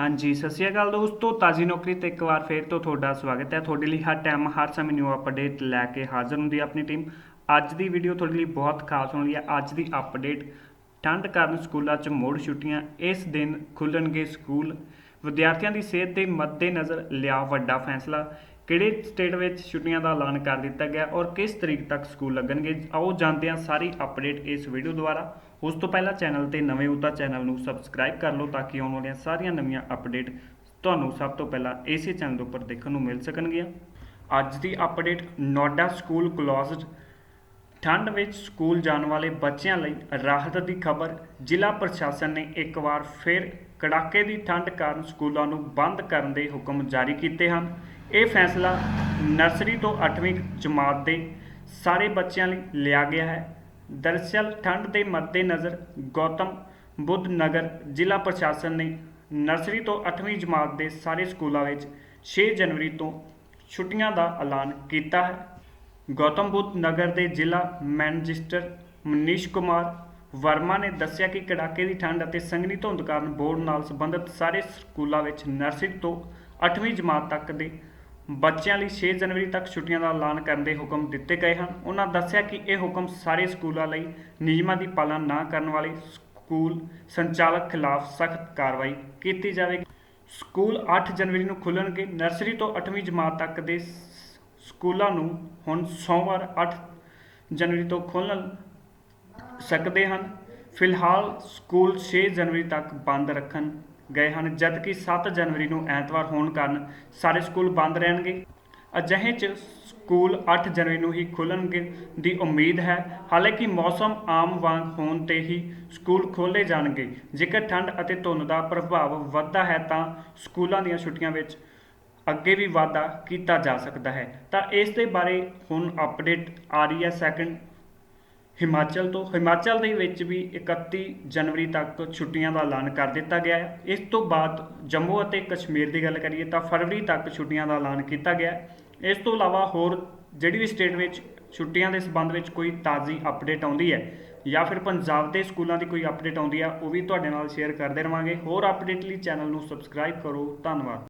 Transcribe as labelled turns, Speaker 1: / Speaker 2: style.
Speaker 1: ਹਾਂਜੀ, ਸਤਿ ਸ਼੍ਰੀ ਅਕਾਲ ਦੋਸਤੋ, ਤਾਜ਼ੀ ਨੌਕਰੀ ਤੇ ਇੱਕ ਵਾਰ ਫੇਰ ਤੋਂ ਤੁਹਾਡਾ ਸਵਾਗਤ ਹੈ। ਤੁਹਾਡੇ ਲਈ ਹਰ ਟਾਈਮ ਹਰ ਸਮੇਂ ਨਿਊ ਅਪਡੇਟ ਲੈ ਕੇ ਹਾਜ਼ਰ ਹੁੰਦੀ ਹੈ ਆਪਣੀ ਟੀਮ ਅੱਜ ਦੀ ਵੀਡੀਓ ਤੁਹਾਡੇ ਲਈ ਬਹੁਤ ਖਾਸ ਹੋਣ ਵਾਲੀ ਹੈ। ਅੱਜ ਦੀ ਅਪਡੇਟ ਠੰਡ ਕਾਰਨ ਸਕੂਲਾਂ 'ਚ ਮੋੜ ਛੁੱਟੀਆਂ, ਇਸ ਦਿਨ ਖੁੱਲਣਗੇ ਸਕੂਲ। ਵਿਦਿਆਰਥੀਆਂ ਦੀ ਸਿਹਤ ਦੇ ਮੱਦੇਨਜ਼ਰ ਲਿਆ ਵੱਡਾ ਫੈਸਲਾ। ਕਿਹੜੇ ਸਟੇਟ ਵਿੱਚ ਛੁੱਟੀਆਂ ਦਾ ਐਲਾਨ ਕਰ ਦਿੱਤਾ ਗਿਆ ਔਰ ਕਿਸ ਤਰੀਕ ਤੱਕ ਸਕੂਲ ਲੱਗਣਗੇ? ਆਓ ਜਾਣਦੇ ਹਾਂ ਸਾਰੀ ਅਪਡੇਟ ਇਸ ਵੀਡੀਓ ਦੁਆਰਾ। ਉਸ ਤੋਂ ਪਹਿਲਾਂ ਚੈਨਲ ਤੇ ਨਵੇਂ ਹੋ ਤਾਂ ਚੈਨਲ ਨੂੰ ਸਬਸਕ੍ਰਾਈਬ ਕਰ ਲਓ ਤਾਂ ਕਿ ਆਉਣ ਵਾਲੀਆਂ ਸਾਰੀਆਂ ਨਵੀਆਂ ਅਪਡੇਟ ਤੁਹਾਨੂੰ ਸਭ ਤੋਂ ਪਹਿਲਾਂ ਇਸੇ ਚੈਨਲ ਦੇ ਉੱਪਰ ਦੇਖਣ ਨੂੰ ਮਿਲ ਸਕਣਗੀਆਂ। ਅੱਜ ਦੀ ਅਪਡੇਟ ਨੋਡਾ ਸਕੂਲ ਕਲੋਜ਼ਡ ਠੰਡ ਵਿੱਚ ਸਕੂਲ ਜਾਣ ਵਾਲੇ ਬੱਚਿਆਂ ਲਈ ਰਾਹਤ ਦੀ ਖਬਰ। ਜ਼ਿਲ੍ਹਾ ਪ੍ਰਸ਼ਾਸਨ ਨੇ ਇੱਕ ਵਾਰ ਫਿਰ ਕੜਾਕੇ ਦੀ ਠੰਡ ਕਾਰਨ ਸਕੂਲਾਂ ਨੂੰ ਬੰਦ ਕਰਨ ਦੇ ਹੁਕਮ ਜਾਰੀ ਕੀਤੇ ਹਨ। ਇਹ ਫੈਸਲਾ ਨਰਸਰੀ ਤੋਂ 8ਵੀਂ ਜਮਾਤ ਦੇ ਸਾਰੇ ਬੱਚਿਆਂ ਲਈ ਲਿਆ ਗਿਆ ਹੈ। ਦਰਅਸਲ ਠੰਡ ਦੇ ਮੱਦੇਨਜ਼ਰ ਗੌਤਮ ਬੁੱਧ ਨਗਰ ਜ਼ਿਲ੍ਹਾ ਪ੍ਰਸ਼ਾਸਨ ਨੇ ਨਰਸਰੀ ਤੋਂ 8ਵੀਂ ਜਮਾਤ ਦੇ ਸਾਰੇ ਸਕੂਲਾਂ ਵਿੱਚ 6 ਜਨਵਰੀ ਤੋਂ ਛੁੱਟੀਆਂ ਦਾ ਐਲਾਨ ਕੀਤਾ ਹੈ। ਗੌਤਮ ਬੁੱਧ ਨਗਰ ਦੇ ਜ਼ਿਲ੍ਹਾ ਮੈਨੇਜਰ ਮਨੀਸ਼ ਕੁਮਾਰ ਵਰਮਾ ਨੇ ਦੱਸਿਆ ਕਿ ਕੜਾਕੇ ਦੀ ਠੰਡ ਅਤੇ ਸੰਘਣੀ ਧੁੰਦ ਕਾਰਨ ਬੋਰਡ ਨਾਲ ਸੰਬੰਧਿਤ ਸਾਰੇ ਸਕੂਲਾਂ ਵਿੱਚ ਨਰਸਰੀ ਤੋਂ 8ਵੀਂ ਜਮਾਤ ਤੱਕ ਦੇ ਬੱਚਿਆਂ ਲਈ 6 ਜਨਵਰੀ ਤੱਕ ਛੁੱਟੀਆਂ ਦਾ ਐਲਾਨ ਕਰਨ ਦੇ ਹੁਕਮ ਦਿੱਤੇ ਗਏ ਹਨ। ਉਹਨਾਂ ਦੱਸਿਆ ਕਿ ਇਹ ਹੁਕਮ ਸਾਰੇ ਸਕੂਲਾਂ ਲਈ ਨਿਯਮਾਂ ਦੀ ਪਾਲਣਾ ਨਾ ਕਰਨ ਵਾਲੇ ਸਕੂਲ ਸੰਚਾਲਕ ਖਿਲਾਫ ਸਖਤ ਕਾਰਵਾਈ ਕੀਤੀ ਜਾਵੇਗੀ। ਸਕੂਲ 8 ਜਨਵਰੀ ਨੂੰ ਖੁੱਲਣਗੇ ਨਰਸਰੀ ਤੋਂ 8ਵੀਂ ਜਮਾਤ ਤੱਕ ਦੇ ਸਕੂਲਾਂ ਨੂੰ ਹੁਣ ਸੋਮਵਾਰ 8 ਜਨਵਰੀ ਤੋਂ ਖੋਲ੍ਹਣ ਸਕਦੇ ਹਨ। ਫਿਲਹਾਲ ਸਕੂਲ 6 ਜਨਵਰੀ ਤੱਕ ਬੰਦ ਰੱਖਣ ਗਏ ਹਨ, ਜਦਕਿ 7 ਜਨਵਰੀ ਨੂੰ ਐਤਵਾਰ ਹੋਣ ਕਾਰਨ ਸਾਰੇ ਸਕੂਲ ਬੰਦ ਰਹਿਣਗੇ। ਅਜਿਹੇ 'ਚ ਸਕੂਲ 8 ਜਨਵਰੀ ਨੂੰ ਹੀ ਖੁੱਲਣਗੇ ਦੀ ਉਮੀਦ ਹੈ। ਹਾਲਾਂਕਿ ਮੌਸਮ ਆਮ ਵਾਂਗ ਹੋਣ ਤੇ ਹੀ ਸਕੂਲ ਖੋਲ੍ਹੇ ਜਾਣਗੇ। ਜੇਕਰ ਠੰਡ ਅਤੇ ਧੁੰਦ ਦਾ ਪ੍ਰਭਾਵ ਵੱਧਦਾ ਹੈ ਤਾਂ ਸਕੂਲਾਂ ਦੀਆਂ ਛੁੱਟੀਆਂ ਵਿੱਚ ਅੱਗੇ ਵੀ ਵਾਧਾ ਕੀਤਾ ਜਾ ਸਕਦਾ ਹੈ। ਤਾਂ ਇਸ ਦੇ ਬਾਰੇ ਹੁਣ ਅਪਡੇਟ ਆ ਰਹੀ ਹੈ ਸੈਕੰਡ ਹਿਮਾਚਲ ਤੋਂ, ਹਿਮਾਚਲ ਦੇ ਵਿੱਚ ਵੀ 31 ਜਨਵਰੀ ਤੱਕ ਛੁੱਟੀਆਂ ਦਾ ਐਲਾਨ ਕਰ ਦਿੱਤਾ ਗਿਆ ਹੈ। ਇਸ ਤੋਂ ਬਾਅਦ ਜੰਮੂ ਅਤੇ ਕਸ਼ਮੀਰ ਦੀ ਗੱਲ ਕਰੀਏ ਤਾਂ ਫਰਵਰੀ ਤੱਕ ਛੁੱਟੀਆਂ ਦਾ ਐਲਾਨ ਕੀਤਾ ਗਿਆ ਹੈ। ਇਸ ਤੋਂ ਇਲਾਵਾ ਹੋਰ ਜਿਹੜੀ ਵੀ ਸਟੇਟ ਵਿੱਚ ਛੁੱਟੀਆਂ ਦੇ ਸੰਬੰਧ ਵਿੱਚ ਕੋਈ ਤਾਜ਼ੀ ਅਪਡੇਟ ਆਉਂਦੀ ਹੈ ਜਾਂ ਫਿਰ ਪੰਜਾਬ ਦੇ ਸਕੂਲਾਂ ਦੀ ਕੋਈ ਅਪਡੇਟ ਆਉਂਦੀ ਹੈ ਉਹ ਵੀ ਤੁਹਾਡੇ ਨਾਲ ਸ਼ੇਅਰ ਕਰਦੇ ਰਵਾਂਗੇ। ਹੋਰ ਅਪਡੇਟ ਲਈ ਚੈਨਲ ਨੂੰ ਸਬਸਕ੍ਰਾਈਬ ਕਰੋ। ਧੰਨਵਾਦ।